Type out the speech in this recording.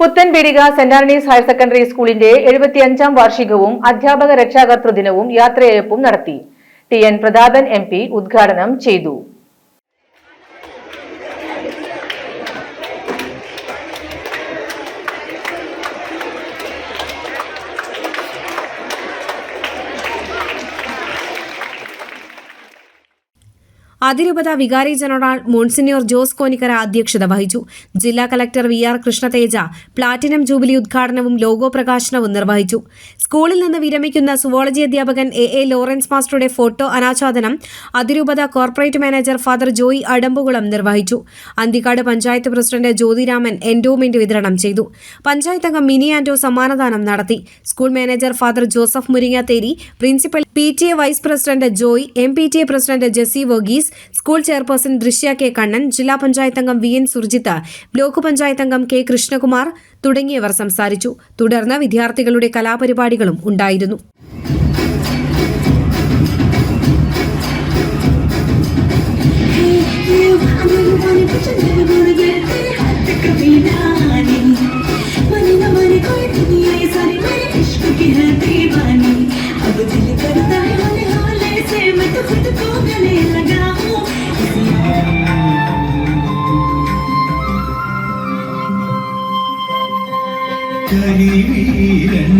Puthenpeedika saint Antony's higher secondary സ്കൂളിന്റെ എഴുപത്തിയഞ്ചാം വാർഷികവും അധ്യാപക രക്ഷാകർതൃ ദിനവും യാത്രയയപ്പും നടത്തി. ടി എൻ പ്രതാപൻ എം ഉദ്ഘാടനം ചെയ്തു. അതിരൂപത വികാരി ജനറൽ മോൺസിനിയോർ ജോസ് കോനിക്കര അധ്യക്ഷത വഹിച്ചു. ജില്ലാ collector V R Krishnateja platinum jubilee ഉദ്ഘാടനവും ലോഗോ പ്രകാശനവും നിർവഹിച്ചു. സ്കൂളിൽ നിന്ന് വിരമിക്കുന്ന സുവോളജി അധ്യാപകൻ എ എ ലോറൻസ് മാസ്റ്ററുടെ ഫോട്ടോ അനാച്ഛാദനം അതിരൂപത corporate manager father Joy Adampukulam നിർവഹിച്ചു. അന്തിക്കാട് പഞ്ചായത്ത് പ്രസിഡന്റ് ജ്യോതിരാമൻ എൻഡോമെന്റ് വിതരണം ചെയ്തു. പഞ്ചായത്ത് അംഗം മിനി ആന്റോ സമ്മാനദാനം നടത്തി. School manager father Joseph Muringathery principal P T A vice president Joy M P T A president Jessy Varghese school chairperson Drishya K Kannan ജില്ലാ പഞ്ചായത്ത് അംഗം V N Surjith block panchayat അംഗം K Krishnakumar തുടങ്ങിയവർ സംസാരിച്ചു തുടർന്ന് വിദ്യാർത്ഥികളുടെ കലാപരിപാടികളും ഉണ്ടായിരുന്നു you. I'm really funny, but you're never gonna get it. हाथ कभी ना आनी मनी न मनी कोई दुनिया ये सारी मेरे इश्क की है दीवानी கனிவீரன்